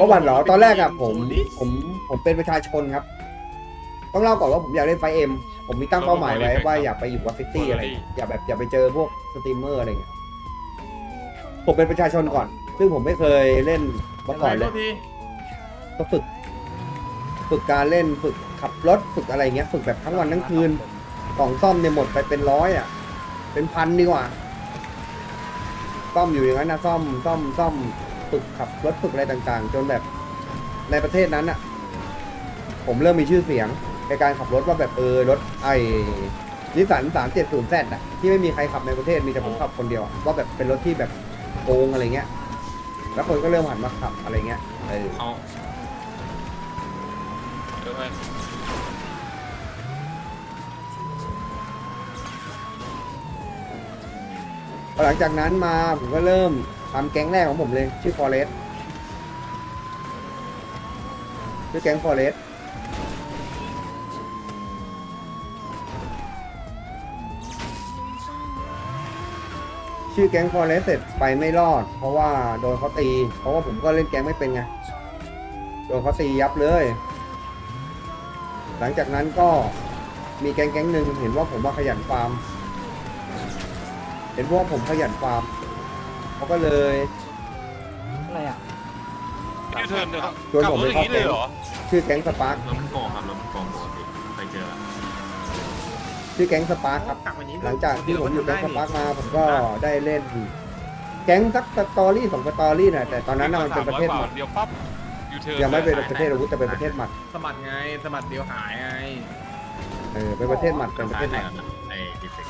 ประวัติเหรอตอนแรกอะผมผมผมเป็นประชาชนครับ ต้องเล่าก่อนว่าผมอยากเล่นไฟเอ็มผมมีตั้งเป้าหมายไว้ว่าอยากไปอยู่วัดซิตี้อะไรอย่างเงี้ยอยากแบบอยากไปเจอพวกสตรีมเมอร์อะไรอย่างเงี้ยผมเป็นประชาชนก่อน ซึ่งผมไม่เคยเล่นมาก่อนเลยก็ฝึก ฝึกการเล่นฝึกขับรถฝึกอะไรเงี้ย ฝึกแบบทั้งวันทั้งคืนกล่องซ่อมเนี่ยหมดไปเป็นร้อยอะ เป็นพันดีกว่าซ่อมอยู่อย่างนั้นนะซ่อมซ่อมซ่อม ฝึกขับรถฝึกอะไรต่างๆ จนแบบในประเทศนั้นอะ ผมเริ่มมีชื่อเสียงในการขับรถว่าแบบเออรถไอ้นิสสันสามเจ็ดศูนย์แซดอะที่ไม่มีใครขับในประเทศมีแต่ผมขับคนเดียวอะว่าแบบเป็นรถที่แบบโกงอะไรเงี้ย แล้วคนก็เริ่มหันมาขับอะไรเงี้ยเออเอาเดี๋ยวไปพอหลังจากนั้นมาผมก็เริ่ม ทำแก๊งแรกของผมเลย ชื่อ Forest ชื่อแก๊ง Forest ชื่อแก๊ง Forest เสร็จไปไม่รอด เพราะว่าโดนเขาตี เพราะว่าผมก็เล่นแก๊งไม่เป็นไง โดนเขาตียับเลย หลังจากนั้นก็มีแก๊งแก๊งหนึ่งเห็นว่าผมว่าขยันฟาร์ม เห็นว่าผมขยันฟาร์ม เขาก็เลยอะไรอะยูเทิร์นเนี่ยครับชวนขับผมรไปถอย่างนี้เลยเหรอชื่อแก๊งสปาร์ครถมันโกงครับรถมันโกงปกติเคยเจอชื่อแก๊งสปาร์คครับ หลังจากที่ผมอยู่แก๊งสปาร์คมาผมก็ได้เล่น แก๊งสักสตอรี่สองสตอรี่น่ะแต่ตอนนั้นน่ะมันเป็นประเทศหมัดเดียวปั๊บยูเทิร์นยังไม่เป็นประเทศอาวุธแต่เป็นประเทศหมัดสมัดไงสมัดเดียวหายไงเออเป็นประเทศหมัดเป็นประเทศหมัดไอ้ดิเฟก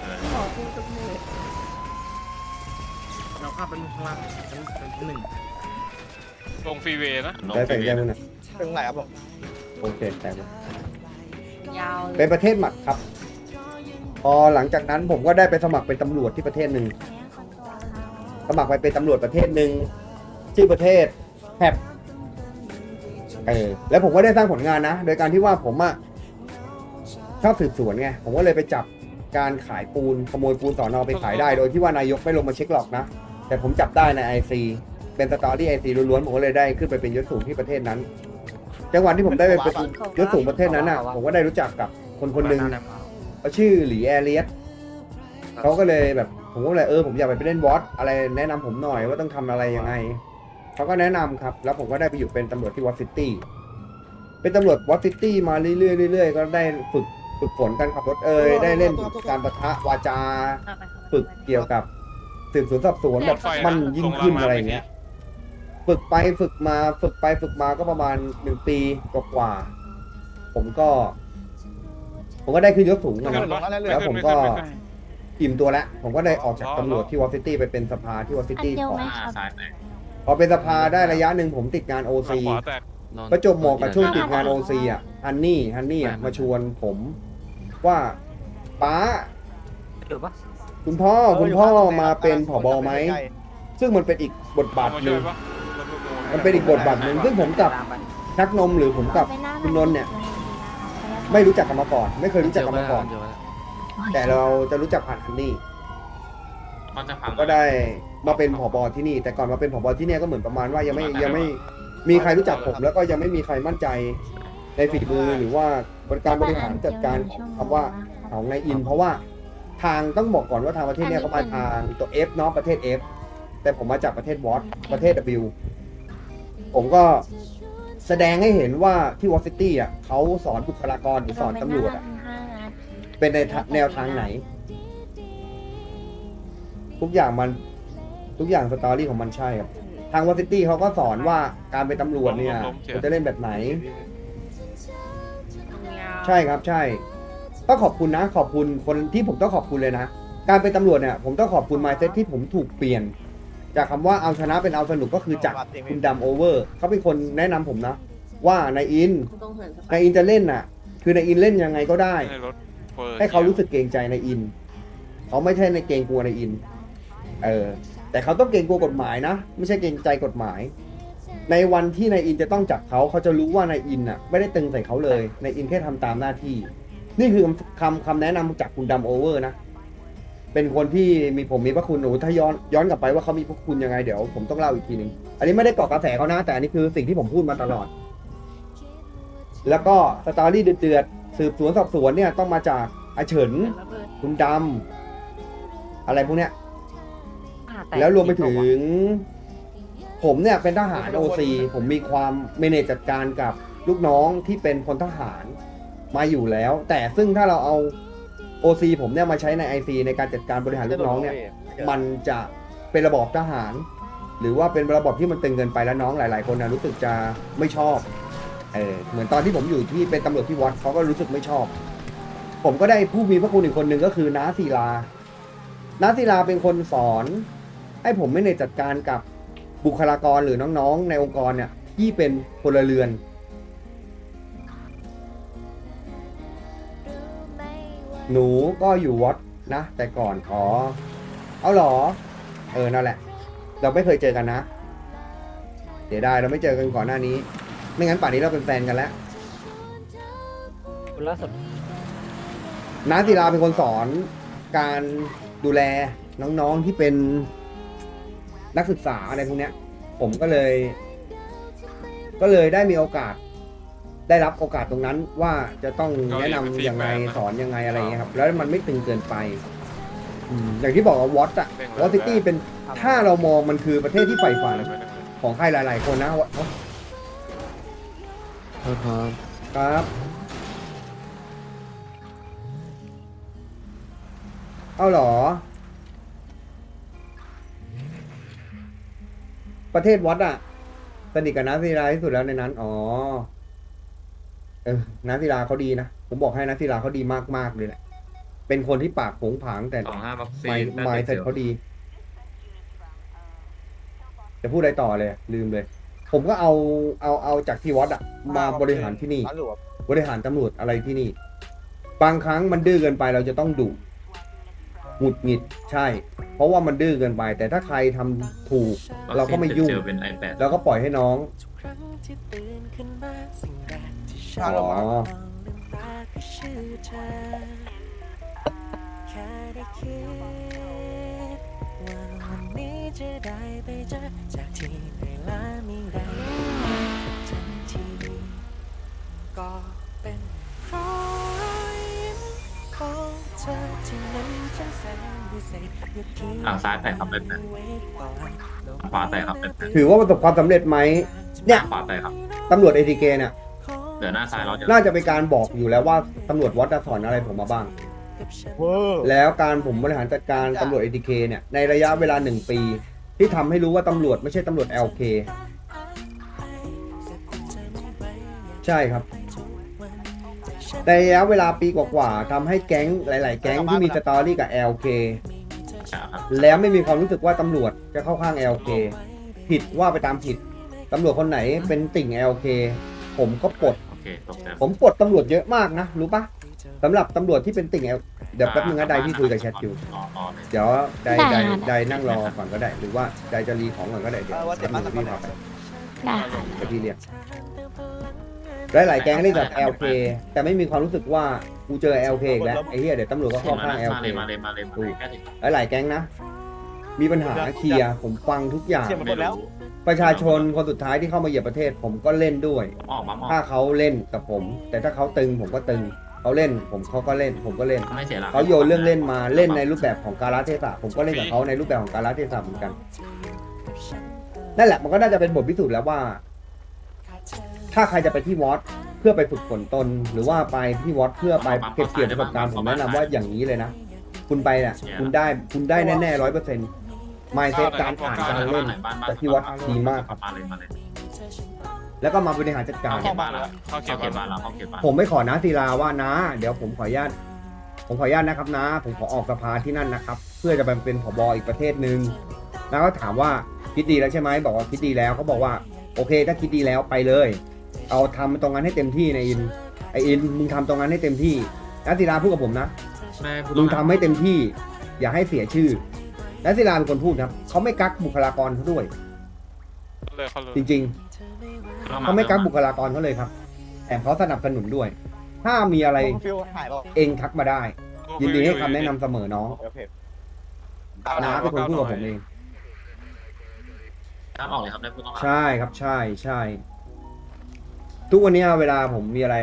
เออเราข้ามเป็นข้างล่างชั้นชั้นที่หนึ่งลงฟรีเวย์นะได้แต่งยังไงนะถึงไหนครับผมโอเคแต่งยาวเลเป็ยนประเทศหมัดครับ พอหลังจากนั้นผมก็ได้ไปสมัครเป็นตำรวจที่ประเทศหนึ่งสมัครไปเป็นตำรวจประเทศหนึ่งชื่อประเทศแฮบเออแล้วผมก็ได้สร้างผลงานนะ โดยการที่ว่าผมอะชอบสืบสวนไงผมก็เลยไปจับการขายปูนขโมยปูนสอนอไปขายได้ โดยที่ว่านายกไม่ลงมาเช็คหรอกนะ แต่ผมจับได้ในไอซีเป็นสตอรี่ไอซีล้วนๆผมก็เลยได้ขึ้นไปเป็นยศสูงที่ประเทศนั้น จังหวะที่ผมได้ไปเป็นยศสูงประเทศนั้นอะผมก็ได้รู้จักกับคนคนหนึ่งเขาชื่อหลีแอเรียสเขาก็เลยแบบผมก็เลยเออผมอยากไปเล่นบอสอะไรแนะนำผมหน่อยว่าต้องทำอะไรยังไงเขาก็แนะนำครับ แล้วผมก็ได้ไปอยู่เป็นตำรวจที่วอตซิตี้เป็นตำรวจวอตซิตี้มาเรื่อยๆเรื่อยๆก็ได้ฝึกฝึกฝนการขับรถเอ่ยได้เล่นการประทะวาจา ฝึกเกี่ยวกับ สืบสวนสอบสวนแบบมันยิ่งขึ้นอะไรอย่างเงี้ย ฝึกไปฝึกมาฝึกไปฝึกมาก็ประมาณหนึ่งปีกว่าๆผมก็ ผมก็ได้ขึ้นยศสูงนะครับแล้วผมก็อิ่มตัวแล้ว ผมก็ได้ออกจากตำรวจที่วอซิตี้ไปเป็นสภาที่วอซิตี้อันเดียวก่อไหมนอ่าซ้ายแตกพอเป็นสภาได้ระยะหนึ่งผมติดงานโอทางซีขวาแตกประจวบเหมาะกับช่วงติดงานโอซีอะฮันนี่ฮันนี่อะมาชวนผมว่าป้าหรือปะ คุณพ่อคุณพ่อมาเป็นผบไหม ซึ่งมันเป็นอีกบทบาทมาหช่นึ่วยงปะมันเป็นอีกบทบาทหนึ่งซึ่งผมกับชักนมหรือผมกับคุณนนท์เนี่ย ไม่รู้จักกันมาก่อน ไม่เคยรู้จักกันมาก่อน แต่เราจะรู้จักผ่านฮันนี่มันจะผพังมก็ได้มาเป็นผบที่นี่ แต่ก่อนมาเป็นผบที่เนี่ยก็เหมือนประมาณว่ายังไม่ยังไม่มีใครรู้จักผม แล้วก็ยังไม่มีใครมั่นใจในฝีมือหรือว่าบริการบริหารจัดการของคำว่าของนายอิน เพราะว่า ทางต้องบอกก่อนว่าทางประเทศเนี่ยเขามาทางตัว F เนาะประเทศ F แต่ผมมาจากประเทศวอตประเทศ W ผมก็แสดงให้เห็นว่าที่วอซิตี้อะเขาสอนบุคลากรหรือสอนตำรวจอะเป็นในทะแนวทางไหน ทุกอย่างมันทุกอย่างสตอรี่ของมันใช่ครับ ทางวอซิตี้เขาก็สอนว่าการเป็นตำรวจเนี่ยคุณจะเล่นแบบไหน ใช่ครับใช่ ต้องขอบคุณนะ ขอบคุณคนที่ผมต้องขอบคุณเลยนะ การเป็นตำรวจเนี่ยผมต้องขอบคุณมายเซ็ตที่ผมถูกเปลี่ยน จากคำว่าเอาชนะเป็นเอาสนุกก็คือจากคุณดำโอเวอร์เขาเป็นคนแนะนำผมนะ ว่านายอินต้องเหินสะพานายอินจะเล่นน่ะ คือนายอินเล่นยังไงก็ได้ ให้รถปิดให้เขารู้สึกเกรงใจนายอิน เขาไม่ใช่ในเกรงกลัวนายอิน เออ แต่เขาต้องเกรงกลัวกฎหมายนะ ไม่ใช่เกรงใจกฎหมาย ในวันที่นายอินจะต้องจับเขาเขาจะรู้ว่านายอินน่ะ ไม่ได้ตึงใส่เขาเลยนายอินแค่ทำตามหน้าที่ นี่คือคำคำแนะนำจากคุณดำโอเวอร์นะ เป็นคนที่มีผมมีพระคุณหนูถ้าย้อนย้อนกลับไปว่าเขามีพระคุณยังไงเดี๋ยวผมต้องเล่าอีกทีหนึ่งอันนี้ไม่ได้เกาะกระแสเขานะ แต่อันนี้คือสิ่งที่ผมพูดมาตลอด แล้วก็สตอรี่เดือดๆสืบสวนสอบสวนเนี่ยต้องมาจากอาเฉินคุณดำอะไรพวกเนี้ยแล้วรวมไปถึง ผมเนี่ยเป็นทหารโอซีผมมีความเมเนจจัดการกับลูกน้องที่เป็นพลทหาร มาอยู่แล้ว แต่ซึ่งถ้าเราเอาโอซีผมเนี่ยมาใช้ในไอซีในการจัดการบริหารลูกน้องเนี่ย มันจะเป็นระบอบทหาร หรือว่าเป็นระบอบที่มันตึงเกินไปแล้วน้องหลาย ๆ คนนะรู้สึกจะไม่ชอบเออเหมือนตอนที่ผมอยู่ที่เป็นตำรวจที่วัดเขาก็รู้สึกไม่ชอบ ผมก็ได้ผู้มีพระคุณอีกคนหนึ่งก็คือน้าศิลาน้าศิลาเป็นคนสอน ให้ผมไม่ในจัดการกับบุคลากรหรือน้องๆ ในองค์กรเนี่ยที่เป็นพลเรือน หนูก็อยู่วัดนะ แต่ก่อนอ๋อเอาหรอ เออนั่นแหละ เราไม่เคยเจอกันนะเสียวไดายเราไม่เจอกันก่อนหน้านี้ ไม่งั้นป่านนี้เราเป็นแฟนกันแล้วคุณล่าสุดน้าศิลาเป็นคนสอนการดูแลน้องๆที่เป็นนักศึกษาอะไรพวกเนี้ย ผมก็เลย ก็เลยได้มีโอกาส ได้รับโอกาสตรงนั้นว่าจะต้องแนะนำยังไงสอนยังไงอะไรอย่างเงี้ยครับ แล้วมันไม่ตึงเกินไปอืมอย่างที่บอกว่าวอตอะวอตซิตี้เป็นถ้าเรามองมันคือประเทศที่ใฝ่ฝันของใครหลาย ๆ คนนะวะครับเอาเหรอ ประเทศวัดอะสนิทกับนักศิลาที่สุดแล้วในนั้น อ๋อ เออนักศิลาเขาดีนะ ผมบอกให้นักศิลาเขาดีมากๆเลยแหละ เป็นคนที่ปากผงผางแต่สองห้าบักซีไม่น่าไม่จะเสร็จเจอเขาดี จะพูดอะไรต่อเลยลืมเลย ผมก็เอาเอาเอาจากที่วัดอะมาบริหารที่นี่บริหารตำรวจอะไรที่นี่ บางครั้งมันดื้อเกินไปเราจะต้องดุหงุดหงิดใช่ เพราะว่ามันดื้อเกินไป แต่ถ้าใครทำถูก เราก็ไม่ยุ่งเจอเป็น iPad แล้วก็ปล่อยให้น้อง อ๋อก็เป็นเพราะยิ้มของเธอที่มันช่างแสนพิเศษอย่าคิดอ่าซ้ายแตะครับ iPad ขวาแตะครับ iPad ถือว่าประสบความสำเร็จไหม เนี่ย ขวาแตะครับ ตำรวจเอทีเกเนี่ย เดี๋ยวหน้าซ้ายเราจะน่าจะเป็นการบอกอยู่แล้วว่าตำรวจวัดจะสอนอะไรผมมาบ้างแล้วการผมบริหารจัดการตำรวจเอทีเคเนี่ยในระยะเวลาหนึ่งปี ที่ทำให้รู้ว่าตำรวจไม่ใช่ตำรวจ LK ใช่ครับในระยะเวลาปีกว่าๆทำให้แก๊งหลาย ๆ แก๊งที่มีสตอรี่กับ LK ครับแล้วไม่มีความรู้สึกว่าตำรวจจะเข้าข้าง LK ผิดว่าไปตามผิด ตำรวจคนไหนเป็นติ่ง LK ผมก็ปลดโอ เคตกแล้วผมปลดตำรวจเยอะมากนะ รู้ปะสำหรับตำรวจที่เป็นติ่ง L เดี๋ยวแป๊บนึงนะไดพี่คุยกับแชทอยู่รอรอเลยเดี๋ยวไดได้ไดค่ะไดนั่งรอก่อนก็ได้ หรือว่าไดจะรีของก่อนก็ได้เดี๋ยวแป๊บนึงพี่พาไปได้ค่ะเดี๋ยวพี่เรียกหลายๆแก๊งเล่นแบบ LK แต่ไม่มีความรู้สึกว่ากูเจอ LK อีกแล้วไอ้เหี้ยเดี๋ยวตำรวจก็เข้ามาข้างเลย LK มาเลยมาเลยมาเลยแค่ถึงหลายๆแก๊งนะ มีปัญหาเคลียร์ผมฟังทุกอย่างไม่รู้ประชาชนคนสุดท้ายที่เข้ามาเหยียบประเทศ ผมก็เล่นด้วย ออกมามองถ้าเขาเล่นกับผม แต่ถ้าเขาตึงผมก็ตึงเขาเล่น ผมเขาก็เล่น ผมก็เล่น ไม่เสียหลักเขาโยนเรื่องเล่นมาเล่นในรูปแบบของการาเทศะผมก็เล่นกับเขาในรูปแบบของการาเทศะเหมือนกันนั่นแหละมันก็น่าจะเป็นบทพิสูจน์แล้วว่า ถ้าใครจะไปที่วอตเพื่อไปฝึกฝนตน หรือว่าไปที่วอตเพื่อไปเก็บเกี่ยวประสบการณ์ผมแนะนำว่าอย่างนี้เลยนะคุณไปเนี่ยคุณได้คุณได้แน่ๆร้อยเปอร์เซ็นต์ มายเซตการอ่านการเล่น แต่ที่วัดดีมากครับ มาเลยมาเลยแล้วก็มาบริหารจัดการ เข้าเขตบ้านแล้วเข้าเขเข้าตเขตบ้าบ้านนแล้วเข้าเขตบ้านผมไม่ขอนะศิลาว่านะ เดี๋ยวผมขออนุญาตผมขออนุญาตนะครับนะ ผมขอออกสภาที่นั่นนะครับ เพื่อจะไปเป็นผบอีกประเทศหนึ่งแล้วก็ถามว่าคิดดีแล้วใช่ไหมบอกว่าคิดดีแล้วเขาบอกว่า โอเค ถ้าคิดดีแล้วไปเลย เอาทำตรงนั้นให้เต็มที่ในะอินไออินมึงทำตรงนั้นให้เต็มที่นัทศิลาพูดกับผมนะแม่ผู้มึต้องทำให้เต็มที่ อย่าให้เสียชื่อ นัทศิลาเป็นคนพูดครับเขาไม่กักบุคลากรเขาด้วย เลยเขาเลยจริง ๆเขาไม่กักบุคลากรเขาเลยครับแถมเขาสนับสนุนด้วย ถ้ามีอะไรฟิวหายเปล่าเองทักมาได้ ยินดีให้คำแนะนำเสมอน้องโอเคน้าเป็นคนพูดกับผมเอง น้ำออกเลยครับได้ผู้ต้องหาใช่ครับใช่ใช่ ทุกวันเนี้ยเวลาผมมีอะไร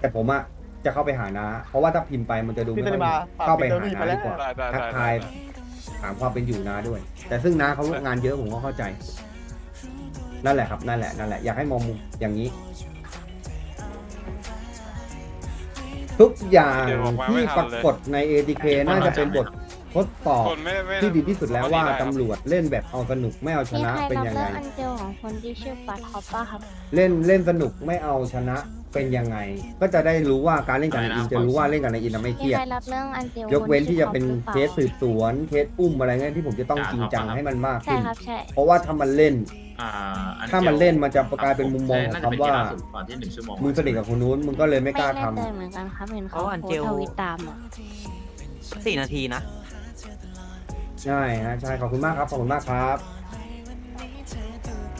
แต่ผมอะจะเข้าไปหาน้า เพราะว่าถ้าพิมพ์ไปมันจะดูไม่ค่อยดีเข้าไปหาน้าดีกว่าได้ได้ทักได้ทาย ถามความเป็นอยู่น้าด้วย แต่ซึ่งน้าเขางานเยอะผมก็เข้าใจ นั่นแหละครับ นั่นแหละนั่นแหละอยากให้มองมุมอย่างนี้ ทุกอย่างที่ปรากฏใน ATK น่าจะเป็นบท ทดสอบคนไม่ไม่ที่ดีที่สุดแล้วว่าได้ครับตำรวจเล่นแบบเอาสนุกไม่เอาชมีนะใครเป็นรับยังเรื่ไงองอันเจลของคนที่ชื่อปัดคอปป้าครับ เล่นเล่นสนุกไม่เอาชนะเป็นยังไง ก็จะได้รู้ว่าการเล่นกับนายอินจะรู้ว่าเล่นกับนายอินน่ะไม่เคมีรียด ใครรับเรื่องอันเจลยกเว้นคที่จะเป็นชื่อเคสสืบสวนเคสอุ้มอะไรเงี้ยที่ผมจะต้องจริงจังให้มันมากใช่ขึ้น ครับใช่ เพราะว่าถ้ามันเล่นอ่าอัถ้ามันเล่นมันจะกลายเป็นมุมมองของน่จะเป็นคำว่าเกมล่สุดก่อนที่หนึ่งชั่วโมงมึงสนิทกับคนนู้นมึงก็เลยไม่ไม่กล้าแน่ทำ ใจเหมือนกันครับเห็นเขาเพราะอันโพเจสลต์ทวิตตามอะสี่นาทีนะ ใช่ฮะใช่ขอบคุณมากครับขอบคุณมากครับ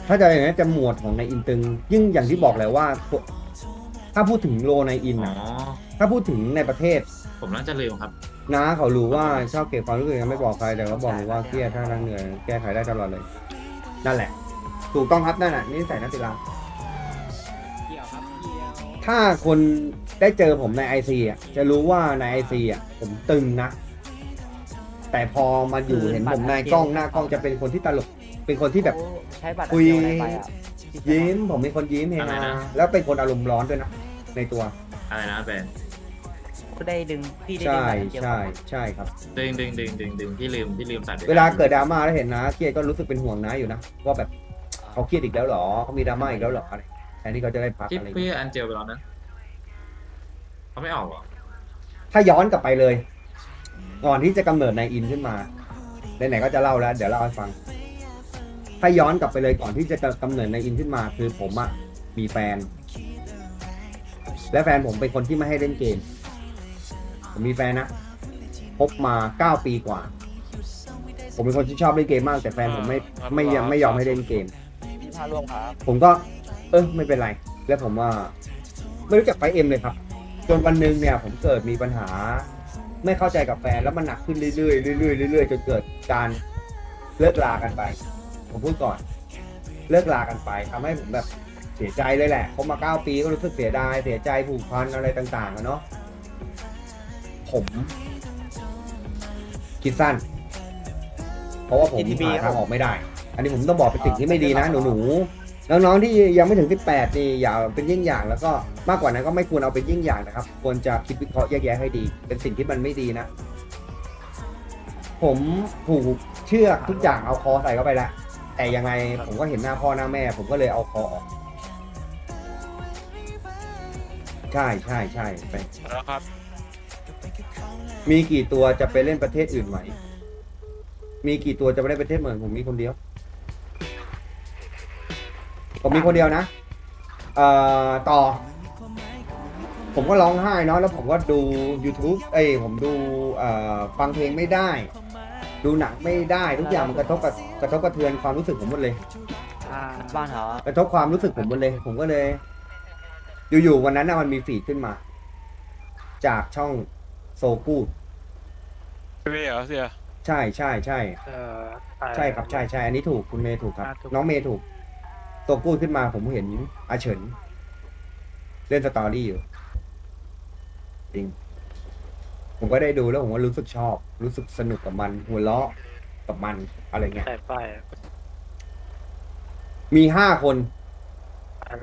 ถ้าจะอย่างนี้จะหมวดของในอินตึงยิ่งอย่างที่บอกแหละว่า ถ้าพูดถึงโลในอินอ๋ออะถ้าพูดถึงในประเทศ ผมน่าจะเร็วครับน้าเขารู้ว่าชอบเก็บความรู้สึกยังไม่บอกใครแต่เขาบอกหนูว่าเครียดถ้านั่งเหนื่อยแก้ไขได้ตลอดเลย นั่นแหละ ถูกต้องครับนั่นแหละนี่ใส่นักกีฬาถ้าคนได้เจอผมในไอซีอะจะรู้ว่าในไอซีอะผมตึงนะ แต่พอมาอยู่คือเห็นผมบัตรใน ICL กล้องหน้ากล้องจะเป็นคนที่ตลก เป็นคนที่แบบ ใช้บัตรคุยอันเจลอะไรไปอะยิ้มผมเป็นคนยิ้มเฮอะไรฮานะแล้วเป็นคนอารมณ์ร้อนด้วยนะในตัว อะไรนะแบนก็ได้ดึงพี่ได้ดึใช่งบัตรอันเจลใช่ใช่ครับ ดึงดึงดึงดึงดึงที่ลืมที่ลืมใส่ไปเวลาเกิดดราม่าแล้วเห็นนะเครียดก็รู้สึกเป็นห่วงนะอยู่นะว่าแบบเขาเครียดอีกแล้วเหรอเขามีดราม่าอีกแล้วเหรออะไรแทนที่เขาจะได้พักที่อะไรอย่างพี่เงี้ยอันเจลไปแล้วนะเขาไม่ออกเหรอถ้าย้อนกลับไปเลย ก่อนที่จะกำเนิดนายอินขึ้นมาไหนๆก็จะเล่าแล้ว เดี๋ยวเล่าให้ฟัง ถ้าย้อนกลับไปเลยก่อนที่จะกำเนิดนายอินขึ้นมา คือผมอะมีแฟน และแฟนผมเป็นคนที่ไม่ให้เล่นเกม ผมมีแฟนนะคบมาเก้าปีกว่า ผมเป็นคนที่ชอบเล่นเกมมาก แต่แฟนผมไม่ไม่ยังไม่ยอมให้เล่นเกมพี่พาร่วมครับผมก็ เออไม่เป็นไร แล้วผมว่าไม่รู้จักไฟเอ็มเลยครับ จนวันหนึ่งเนี่ย ผมเกิดมีปัญหา ไม่เข้าใจกับแฟนแล้วมันหนักขึ้นเรื่อยๆเรื่อยๆเรื่อยๆจนเกิดการเลิกลากันไป ผมพูดก่อน เลิกลากันไปทำให้ผมแบบเสียใจเลยแหละเขามาเก้าปีก็รู้สึกเสียดาย เสียใจผูกพันอะไรต่างๆอะเนาะผม คิดสั้น เพราะว่าผม GTB หาทางออกไม่ได้ อันนี้ผมต้องบอกเป็นสิ่งที่ไม่ดีนะหนูหนูๆ น้องๆที่ยังไม่ถึง 18 นี่อย่าเป็นยิ่งอย่าง แล้วก็มากกว่านั้นก็ไม่ควรเอาเป็นยิ่งอย่างนะครับ ควรจะคิดวิเคราะห์แยกแยะให้ดี เป็นสิ่งที่มันไม่ดีนะ ผมผูกเชือกทุกอย่างเอาคอใส่เข้าไปแล้วแต่ยังไงผมก็เห็นหน้าพ่อหน้าแม่ ผมก็เลยเอาคอออกใช่ใช่ใช่ไปแล้วครับ มีกี่ตัวจะไปเล่นประเทศอื่นไหมมีกี่ตัวจะไปเล่นประเทศเหมือนผมมีคนเดียว ผมมีคนเดียวนะ เอ่อต่อ ผมก็ร้องไห้เนาะแล้วผมก็ดู YouTube เอ้ยผมดูเอ่อฟังเพลงไม่ได้ ดูหนังไม่ได้ทุกอย่างมันกระทบกับกระทบกระเทือนความรู้สึกผมหมดเลย อ่าบ้านเหรอกระทบความรู้สึกผมหมดเลย ผมก็เลย อยู่ๆวันนั้นนะมันมีฟีดขึ้นมา จากช่องโซกูดพี่เหรอเสีย ใช่ใช่ใช่ เออ ใช่ครับใช่ใช่อันนี้ถูกคุณเมย์ถูกครับ อ่าถูก น้องเมย์ถูก ตัวกู้ขึ้นมาผมเห็นอาเฉิน เล่นสตอรี่อยู่ จริง ผมก็ได้ดูแล้วผมก็รู้สึกชอบ รู้สึกสนุกกับมัน หัวเราะกับมันอะไรเงี้ย ใส่ป้ายมีห้าคน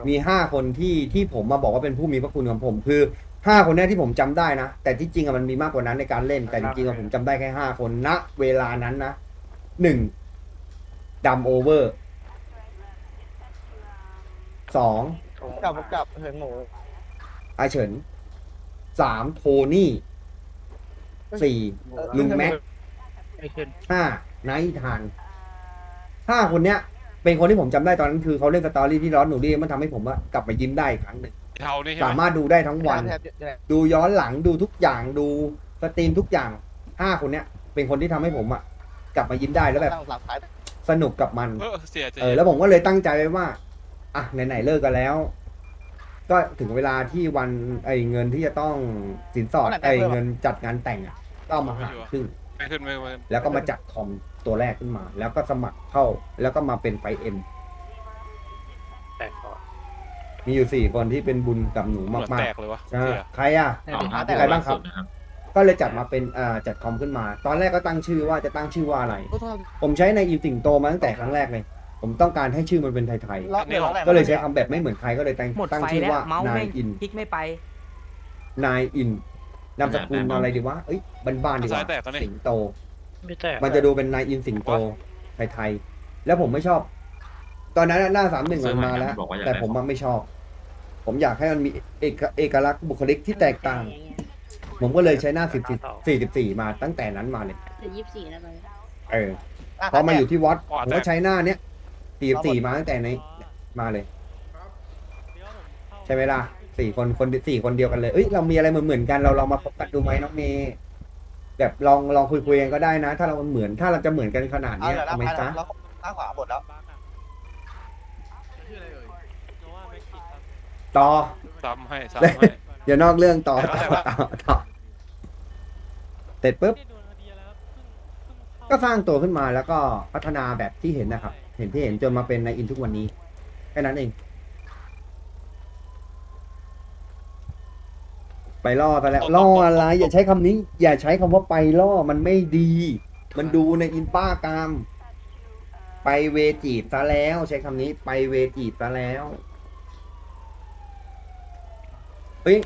มีห้าคนที่ที่ผมมาบอกว่าเป็นผู้มีพระคุณของผม คือห้าคนเนี้ยที่ผมจำได้นะ แต่ที่จริงอะมันมีมากกว่านั้นในการเล่น แต่จริงๆอะผมจำได้แค่ห้าคนณเวลานั้นนะหนึ่งดัมโอเวอร์ สองกลับกลับเหินหมูอาเฉินสามโทนี่สี่ลุงแม็กไม่ขึ้นห้าไนท์ทานห้าคนเนี้ย เป็นคนที่ผมจำได้ตอนนั้นคือเขาเล่นสตอรี่ที่ร้อนหนูดีมันทำให้ผมอะกลับมายิ้มได้อีกครั้งหนึ่งเทานี่ใช่สาไหมมารถดูได้ทั้งวัน แทบจะ ดูย้อนหลังดูทุกอย่างดูสตรีมทุกอย่างห้าคนเนี้ย เป็นคนที่ทำให้ผมอะกลับมายิ้มได้แล้วแบบตั้งหลักสายสนุกกับมัน เออเสียใจเออแล้วผมก็เลยตั้งใจไว้ว่า อะไหนๆเลิกกันแล้ว ก็ถึงเวลาที่วันไอ้เงินที่จะต้องสินสอดไอ้เงินจัดงานแต่งอะก็เอามาหารครึ่ง ไม่ขึ้นไม่ขึ้นแล้วก็มาจัดคอมตัวแรกขึ้นมา แล้วก็สมัครเข้า แล้วก็มาเป็นไฟเอ็ม แตกก่อนมีอยู่สี่คนที่เป็นบุญกับหนูเหมือนมากแตกเลยวะๆอ่าเสีย ใครอะ สองห้าใครบ้างครับสุดนะครับ ก็เลยจัดมาเป็นอ่าจัดคอมขึ้นมา ตอนแรกก็ตั้งชื่อว่าจะตั้งชื่อว่าอะไร ผมใช้ในอินสิงโตมาตั้งแต่ครั้งแรกเลย ผมต้องการให้ชื่อมันเป็นไทยล็อกเดี๋ยวล็อกแหละๆก็เลยใช้คำแบบไม่เหมือนใครก็เลยตั้งหมดตั้งไฟชื่อแล้วว่าเมาส์นาแม่ยงอินพลิกไม่ไป นายอินนามสกุลอะไรดีวะเอ้ยบ้านๆดีกซ้าว่ายแตกก็นี่สิงโต ไม่แตกมันจะดูเป็นนายอินสิงโตไทยๆแล้วผมไม่ชอบ ตอนนั้นน่ะหน้าสามหนึ่งมันมาแล้ว บอกว่าอยากแต่ได้ผมมันไม่ชอบ ผมอยากให้มันมีเอกเอกลักษณ์บุคลิกที่แตกต่าง ผมก็เลยใช้หน้าสิบสี่สิบสี่มาตั้งแต่นั้นมาเลย หรือยี่สิบสี่แล้วมันเออ พอมาอยู่ที่วัดขวาผมแตก็กใช้หน้าเนี้ย สี่สี่มาตั้งแต่ในมาเลย ใช่ไหมล่ะสี่คนคนสี่คนเดียวกันเลยเอ้ยเรามีอะไรเหมือนเหมือนๆกันเราลองมาพบกันดูไหมน้องเมย์แบบลองลองคุยคุยๆกันก็ได้นะ ถ้าเราเหมือนถ้าเราจะเหมือนกันขนาดเอาเนี้ยเดี๋ยวทำไมจ๊ะเราข้างขวาหมดแล้วชื่ออะไรเอ่ยต่อ ซ้ำให้ซ้ำให้อย่านอกเรื่องต่อแต่ต่อว่าต่อต่อเสร็จปุ๊บ ก็สร้างตัวขึ้นมาแล้วก็พัฒนาแบบที่เห็นนะครับ เห็นที่เห็นจนมาเป็นในอินทุกวันนี้แค่นั้นเอง ไปล่อซะแล้วล่ออะไร อย่าใช้คำนี้ อย่าใช้คำว่าไปล่อมันไม่ดี มันดูในอินป้ากาม ไปเวจีบซะแล้ว ใช้คำนี้ ไปเวจีบซะแล้วเฮ้ย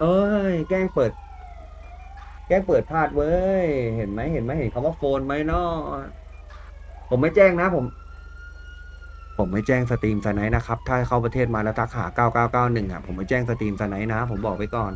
เอ้ย แกล้งเปิด แกล้งเปิดพลาดเว้ย เห็นไหมเห็นไหมเห็นคำว่าโฟนไหมเนาะ ผมไม่แจ้งนะผม ผมไม่แจ้งสตรีมสไนด์นะครับ ถ้าเข้าประเทศมาแล้วทักหา 9991อะผมไม่แจ้งสตรีมสไนด์นะ ผมบอกไว้ก่อน